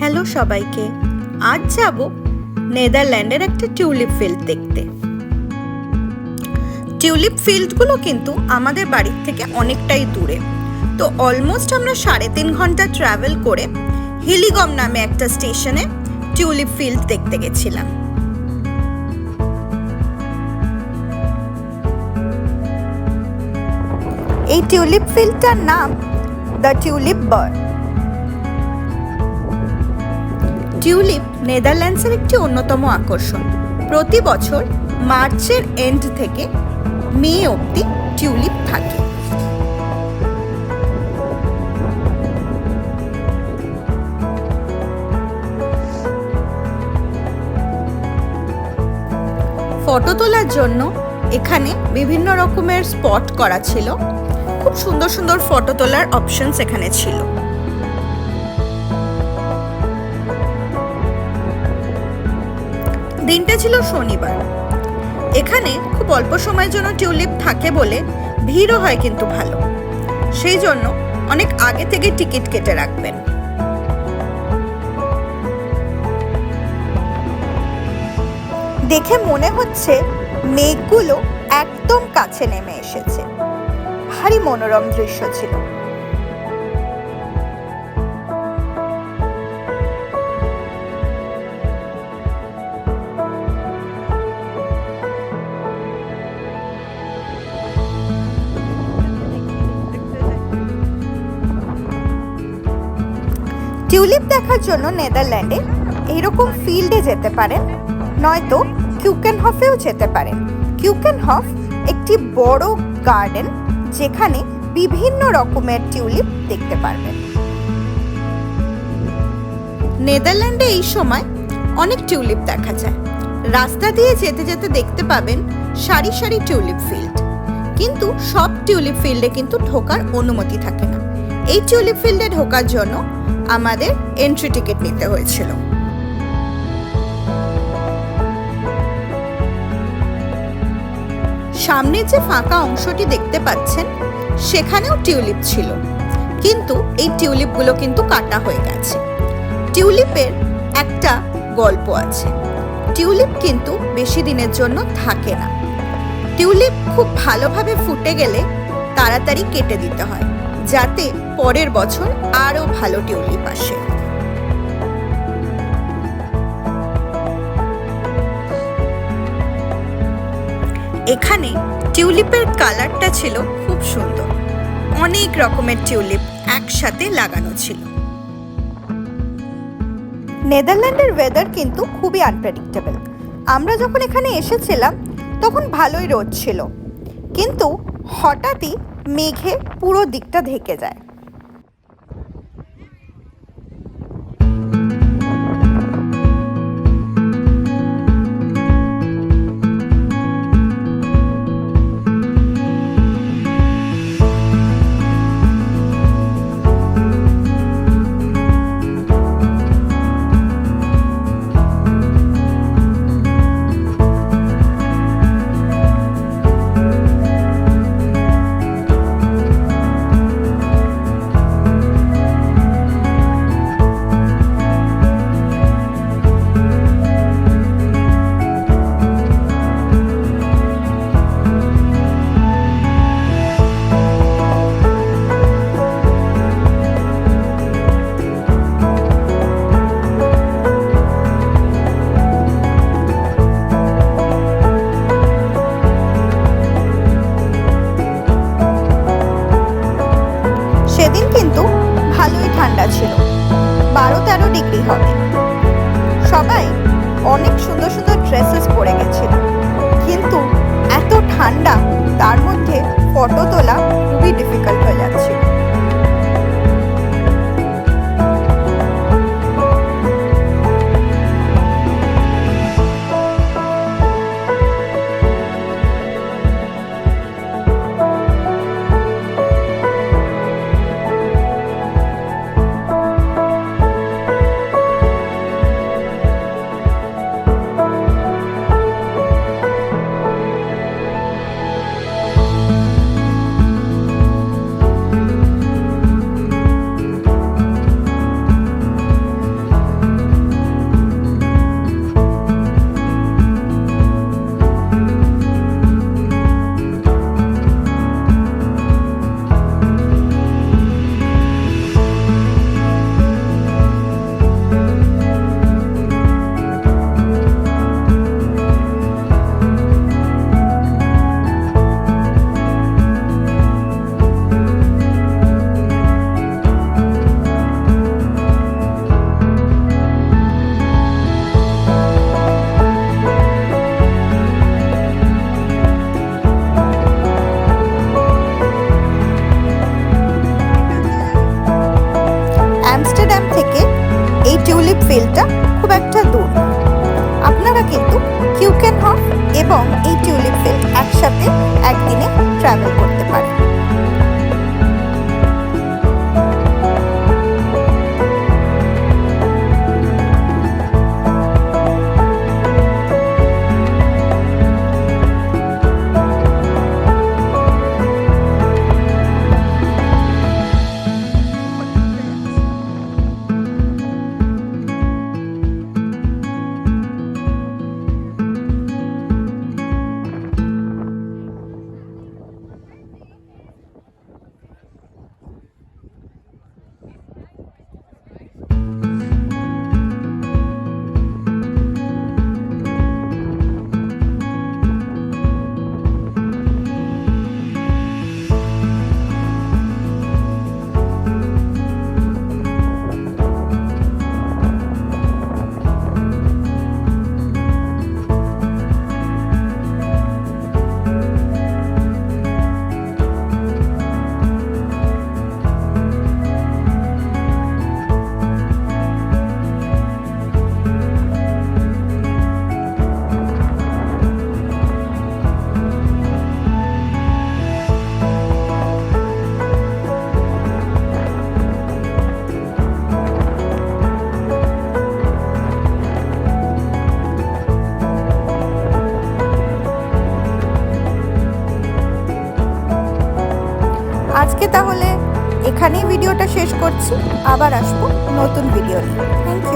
Hello সবাইকে, আজ যাব নেদারল্যান্ডের একটা টিউলিপ ফিল্ড দেখতে। টিউলিপ ফিল্ডগুলো কিন্তু আমাদের বাড়ির থেকে অনেকটাই দূরে। তো অলমোস্ট আমরা সাড়ে তিন ঘণ্টা ট্রাভেল করে হিলিগম নামে একটা স্টেশনে টিউলিপ ফিল্ড দেখতে গেছিলাম। এই টিউলিপ ফিল্ডটার নাম দ্য টিউলিপ বার্ড। টিউলিপ নেদারল্যান্ডসের একটি অন্যতম আকর্ষণ। প্রতি বছর মার্চের এন্ড থেকে মে অবধি টিউলিপ থাকে। ফটো তোলার জন্য এখানে বিভিন্ন রকমের স্পট করা ছিল। খুব সুন্দর সুন্দর ফটো তোলার অপশনস এখানে ছিল। দিনটা ছিল শনিবার। এখানে খুব অল্প সময়ের জন্য টিউলিপ থাকে বলে ভিড়ও হয় কিন্তু ভালো। সেই জন্য অনেক আগে থেকে টিকিট কেটে রাখবেন। দেখে মনে হচ্ছে মেঘগুলো একদম কাছে নেমে এসেছে। ভারী মনোরম দৃশ্য ছিল। টিউলিপ দেখার জন্য নেদারল্যান্ডে এইরকম ফিল্ডে যেতে পারেন, নয়তো কিউকেন হফেও যেতে পারেন। কিউকেন হফ একটি বড় গার্ডেন যেখানে বিভিন্ন রকমের টিউলিপ দেখতে পারবেন। নেদারল্যান্ডে এই সময় অনেক টিউলিপ দেখা যায়। রাস্তা দিয়ে যেতে যেতে দেখতে পাবেন সারি সারি টিউলিপ ফিল্ড। কিন্তু সব টিউলিপ ফিল্ডে কিন্তু ঢোকার অনুমতি থাকে না। এই টিউলিপ ফিল্ডে ঢোকার জন্য আমাদের এন্ট্রি টিকিট নিতে হয়েছিল। সামনে যে ফাঁকা অংশটি দেখতে পাচ্ছেন, সেখানেও টিউলিপ ছিল। কিন্তু এই টিউলিপগুলো কিন্তু কাটা হয়ে গেছে। টিউলিপের একটা গল্প আছে। টিউলিপ কিন্তু বেশি দিনের জন্য থাকে না। টিউলিপ খুব ভালোভাবে ফুটে গেলে তাড়াতাড়ি কেটে দিতে হয়, যাতে পরের বছর আরও ভালো টিউলিপ আসে। এখানে টিউলিপের কালারটা ছিল খুব সুন্দর। অনেক রকমের টিউলিপ একসাথে লাগানো ছিল। নেদারল্যান্ডের ওয়েদার কিন্তু খুবই আনপ্রেডিক্টেবল আমরা যখন এখানে এসেছিলাম, তখন ভালোই রোদ ছিল। কিন্তু হঠাৎই মেঘে পুরো দিকটা ঢেকে যায়। হবে। সবাই অনেক সুন্দর সুন্দর ড্রেসেস পরে গেছিল। কিন্তু এত ঠান্ডা, তার মধ্যে ফটো তোলা খুবই ডিফিকাল্ট হয়ে যাচ্ছিল। টিউলিপ ফিল্ডটা খুব একটা দূর আপনারা কিন্তু কিউকেন হক এবং এই টিউলিপ ফিল্ড একসাথে একদিনে আজকে তাহলে এখানেই ভিডিওটা শেষ করছি। আবার আসব নতুন ভিডিও নিয়ে থ্যাংক ইউ